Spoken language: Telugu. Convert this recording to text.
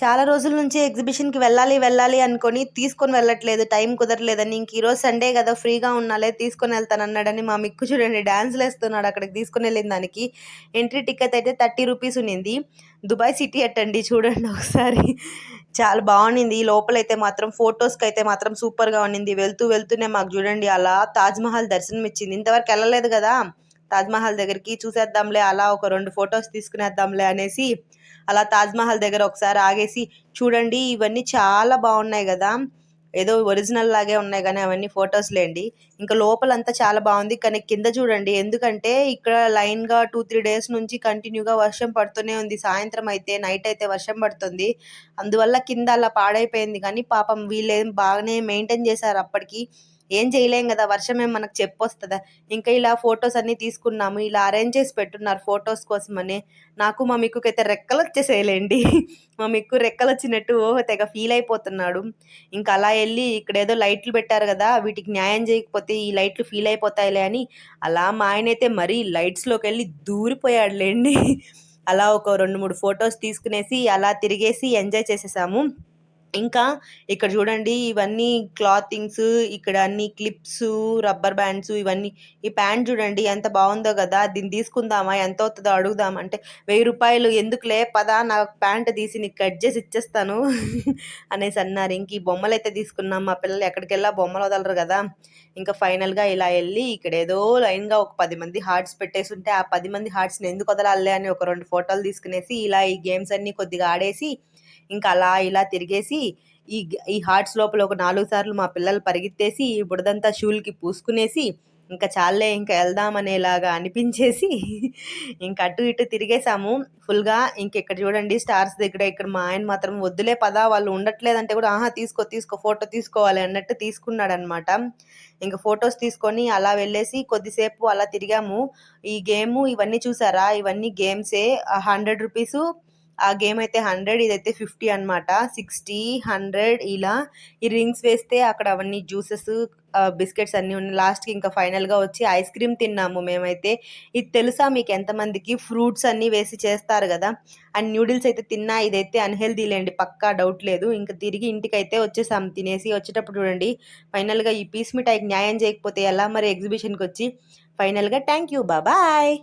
చాలా రోజుల నుంచి ఎగ్జిబిషన్కి వెళ్ళాలి వెళ్ళాలి అనుకొని తీసుకొని వెళ్ళట్లేదు టైం కుదరలేదని. ఇంక ఈరోజు సండే కదా ఫ్రీగా ఉన్నాలే తీసుకొని వెళ్తాను అన్నాడని మా మిక్కు చూడండి డ్యాన్స్లు వేస్తున్నాడు అక్కడికి తీసుకుని వెళ్ళిన దానికి. ఎంట్రీ టికెట్ అయితే థర్టీ రూపీస్ ఉన్నింది. దుబాయ్ సిటీ అట్టండి చూడండి ఒకసారి. చాలా బాగుండింది. లోపలైతే మాత్రం ఫొటోస్కి అయితే మాత్రం సూపర్గా ఉన్నింది. వెళ్తూ వెళ్తూనే మాకు చూడండి అలా తాజ్మహల్ దర్శనం ఇచ్చింది ఇంతవరకు వెళ్ళలేదు కదా. తాజ్మహల్ దగ్గరికి చూసేద్దాంలే అలా ఒక రెండు ఫొటోస్ తీసుకునేద్దాంలే అనేసి అలా తాజ్మహల్ దగ్గర ఒకసారి ఆగేసి చూడండి ఇవన్నీ చాలా బాగున్నాయి కదా. ఏదో ఒరిజినల్ లాగే ఉన్నాయి కానీ అవన్నీ ఫొటోస్ లేండి. ఇంకా లోపలంతా చాలా బాగుంది కానీ కింద చూడండి. ఎందుకంటే ఇక్కడ లైన్గా టూ త్రీ డేస్ నుంచి కంటిన్యూగా వర్షం పడుతూనే ఉంది. సాయంత్రం అయితే నైట్ అయితే వర్షం పడుతుంది. అందువల్ల కింద అలా పాడైపోయింది. కానీ పాపం వీళ్ళేం బాగానే మెయింటైన్ చేశారు అప్పటికి. ఏం చేయలేం కదా వర్షం ఏం మనకు చెప్పొస్తుందా? ఇంకా ఇలా ఫొటోస్ అన్నీ తీసుకున్నాము ఇలా అరేంజ్ చేసి పెట్టున్నారు ఫొటోస్ కోసమని. నాకు మా మిక్కుకైతే రెక్కలు వచ్చేసేయలేండి మా మిక్కు రెక్కలు వచ్చినట్టు తెగ ఫీల్ అయిపోతున్నాడు. ఇంకా అలా వెళ్ళి ఇక్కడ ఏదో లైట్లు పెట్టారు కదా వీటికి న్యాయం చేయకపోతే ఈ లైట్లు ఫీల్ అయిపోతాయిలే అని. అలా మా ఆయన అయితే మరీ లైట్స్లోకి వెళ్ళి దూరిపోయాడులేండి. అలా ఒక రెండు మూడు ఫొటోస్ తీసుకునేసి అలా తిరిగేసి ఎంజాయ్ చేసేసాము. ఇంకా ఇక్కడ చూడండి ఇవన్నీ క్లాతింగ్స్ ఇక్కడ అన్ని క్లిప్స్ రబ్బర్ బ్యాండ్స్ ఇవన్నీ. ఈ ప్యాంట్ చూడండి ఎంత బాగుందో కదా దీన్ని తీసుకుందామా ఎంత అవుతుందో అడుగుదాం. అంటే వెయ్యి రూపాయలు ఎందుకులే పదా నా ప్యాంట్ తీసి నీకు కట్ చేసి ఇచ్చేస్తాను అనేసి అన్నారు. ఇంక ఈ బొమ్మలు అయితే తీసుకున్నాం. మా పిల్లలు ఎక్కడికి వెళ్ళా బొమ్మలు వదలరు కదా. ఇంకా ఫైనల్గా ఇలా వెళ్ళి ఇక్కడ ఏదో లైన్గా ఒక పది మంది హార్ట్స్ పెట్టేసి ఉంటే ఆ పది మంది హార్ట్స్ని ఎందుకు వదలాలి అని ఒక రెండు ఫోటోలు తీసుకునేసి ఇలా ఈ గేమ్స్ అన్నీ కొద్దిగా ఆడేసి ఇంకా అలా ఇలా తిరిగేసి ఈ ఈ హార్ట్స్ లోపల ఒక నాలుగు సార్లు మా పిల్లలు పరిగెత్తేసి ఈ బుడదంతా షూల్కి పూసుకునేసి ఇంకా చాలే ఇంకా వెళ్దామనేలాగా అనిపించేసి ఇంకా అటు ఇటు తిరిగేసాము ఫుల్గా ఇంక ఇక్కడ చూడండి స్టార్స్ దగ్గర ఇక్కడ మా ఆయన మాత్రం వద్దులే పదా వాళ్ళు ఉండట్లేదంటే కూడా ఆహా తీసుకో తీసుకో ఫోటో తీసుకోవాలి అన్నట్టు తీసుకున్నాడు అనమాట ఇంకా ఫొటోస్ తీసుకొని అలా వెళ్ళేసి కొద్దిసేపు అలా తిరిగాము. ఈ గేమ్ ఇవన్నీ చూసారా? ఇవన్నీ గేమ్సే. హండ్రెడ్ రూపీసు ఆ గేమ్ అయితే హండ్రెడ్ ఇదైతే ఫిఫ్టీ అనమాట సిక్స్టీ హండ్రెడ్ ఇలా ఈ రింగ్స్ వేస్తే అక్కడ అవన్నీ జ్యూసెస్ బిస్కెట్స్ అన్నీ ఉన్నాయి. లాస్ట్కి ఇంకా ఫైనల్గా వచ్చి ఐస్ క్రీమ్ తిన్నాము మేమైతే. ఇది తెలుసా మీకు ఎంతమందికి? ఫ్రూట్స్ అన్నీ వేసి చేస్తారు కదా. అండ్ న్యూడిల్స్ అయితే తిన్నా ఇదైతే అన్హెల్దీ లేండి. పక్కా డౌట్ లేదు. ఇంకా తిరిగి ఇంటికి అయితే వచ్చేసాం. తినేసి వచ్చేటప్పుడు చూడండి. ఫైనల్గా ఈ పీస్ మిఠాయికి న్యాయం చేయకపోతే ఎలా మరి ఎగ్జిబిషన్కి వచ్చి? ఫైనల్గా థ్యాంక్ యూ బాబాయ్